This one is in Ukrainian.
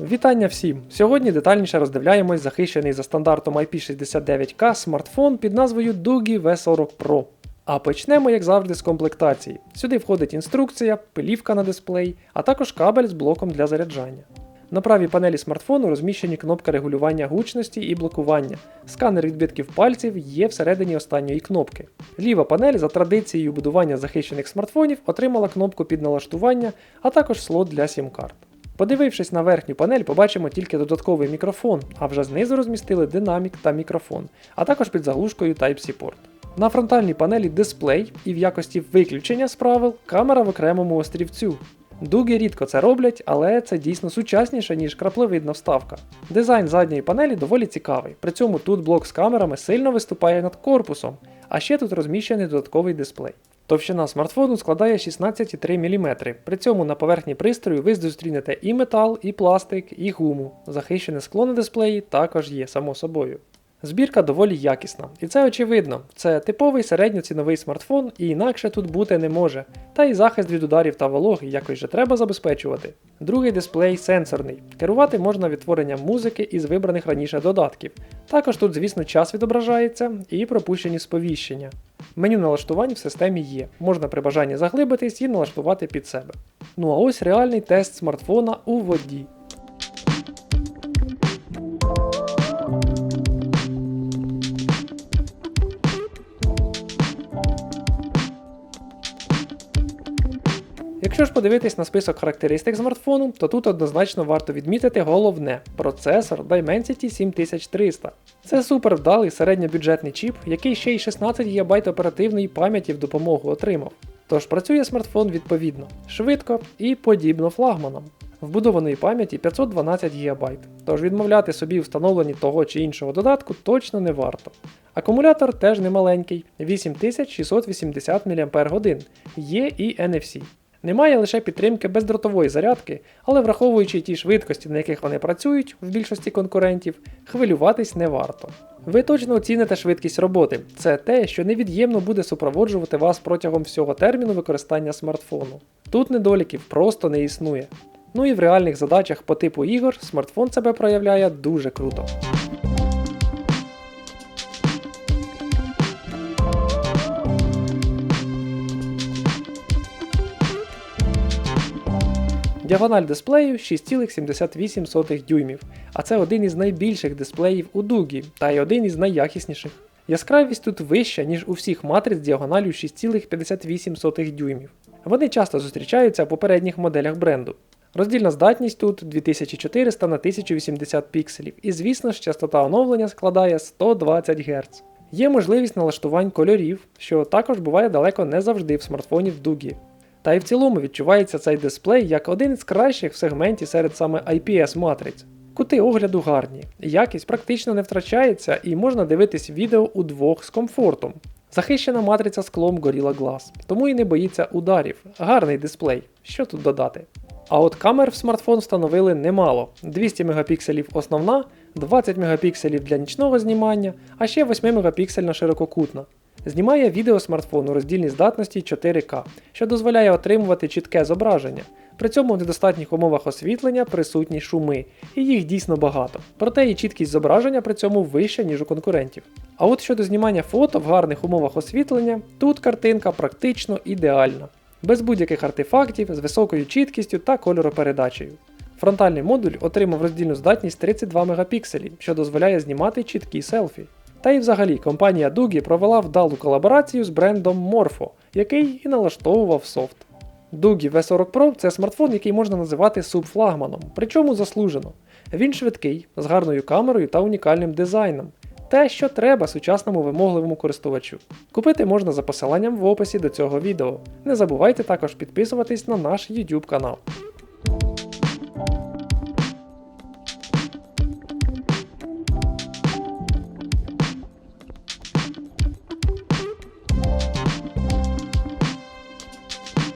Вітання всім! Сьогодні детальніше роздивляємось захищений за стандартом IP69K смартфон під назвою Doogie V40 Pro. А почнемо, як завжди, з комплектації. Сюди входить інструкція, пилівка на дисплей, а також кабель з блоком для заряджання. На правій панелі смартфону розміщені кнопка регулювання гучності і блокування. Сканер відбитків пальців є всередині останньої кнопки. Ліва панель за традицією будування захищених смартфонів отримала кнопку під налаштування, а також слот для сім-карт. Подивившись на верхню панель, побачимо тільки додатковий мікрофон, а вже знизу розмістили динамік та мікрофон, а також під заглушкою Type-C порт. На фронтальній панелі дисплей і в якості виключення з правил камера в окремому острівцю. Дуги рідко це роблять, але це дійсно сучасніше, ніж краплевидна вставка. Дизайн задньої панелі доволі цікавий, при цьому тут блок з камерами сильно виступає над корпусом, а ще тут розміщений додатковий дисплей. Товщина смартфону складає 16,3 мм. При цьому на поверхні пристрою ви зустрінете і метал, і пластик, і гуму. Захищене скло на дисплеї також є, само собою. Збірка доволі якісна, і це очевидно. Це типовий середньоціновий смартфон і інакше тут бути не може. Та й захист від ударів та вологи якось же треба забезпечувати. Другий дисплей сенсорний. Керувати можна відтворенням музики із вибраних раніше додатків. Також тут, звісно, час відображається і пропущені сповіщення. Меню налаштувань в системі є, можна при бажанні заглибитись і налаштувати під себе. Ну а ось реальний тест смартфона у воді. Якщо ж подивитись на список характеристик смартфону, то тут однозначно варто відмітити головне процесор Dimensity 7300. Це супер вдалий середньобюджетний чіп, який ще й 16 ГБ оперативної пам'яті в допомогу отримав. Тож працює смартфон відповідно, швидко і подібно флагманам. Вбудованої пам'яті 512 ГБ, тож відмовляти собі встановленні того чи іншого додатку точно не варто. Акумулятор теж немаленький 8680 мАч, є і NFC. Немає лише підтримки бездротової зарядки, але враховуючи ті швидкості, на яких вони працюють в більшості конкурентів, хвилюватись не варто. Ви точно оціните швидкість роботи, це те, що невід'ємно буде супроводжувати вас протягом всього терміну використання смартфону. Тут недоліків просто не існує. Ну і в реальних задачах по типу ігор смартфон себе проявляє дуже круто. Діагональ дисплею 6,78 дюймів, а це один із найбільших дисплеїв у Дугі та й один із найякісніших. Яскравість тут вища, ніж у всіх матриць діагоналю 6,58 дюймів. Вони часто зустрічаються в попередніх моделях бренду. Роздільна здатність тут 2400 на 1080 пікселів, і звісно ж частота оновлення складає 120 Гц. Є можливість налаштувань кольорів, що також буває далеко не завжди в смартфоні в Дугі. Та й в цілому відчувається цей дисплей як один із кращих в сегменті серед саме IPS матриць. Кути огляду гарні, якість практично не втрачається і можна дивитись відео удвох з комфортом. Захищена матриця склом Gorilla Glass, тому і не боїться ударів. Гарний дисплей, що тут додати. А от камер в смартфон встановили немало: 200 мегапікселів основна, 20 мегапікселів для нічного знімання, а ще 8 мегапіксельна ширококутна. Знімає відео смартфон у роздільній здатності 4К, що дозволяє отримувати чітке зображення. При цьому в недостатніх умовах освітлення присутні шуми, і їх дійсно багато. Проте і чіткість зображення при цьому вища, ніж у конкурентів. А от щодо знімання фото в гарних умовах освітлення, тут картинка практично ідеальна, без будь-яких артефактів, з високою чіткістю та кольоропередачею. Фронтальний модуль отримав роздільну здатність 32 мегапікселів, що дозволяє знімати чіткі селфі. Та й взагалі компанія Дугі провела вдалу колаборацію з брендом Morpho, який і налаштовував софт. Дугі V40 Pro це смартфон, який можна називати субфлагманом, причому заслужено. Він швидкий, з гарною камерою та унікальним дизайном. Те, що треба сучасному вимогливому користувачу. Купити можна за посиланням в описі до цього відео. Не забувайте також підписуватись на наш YouTube канал.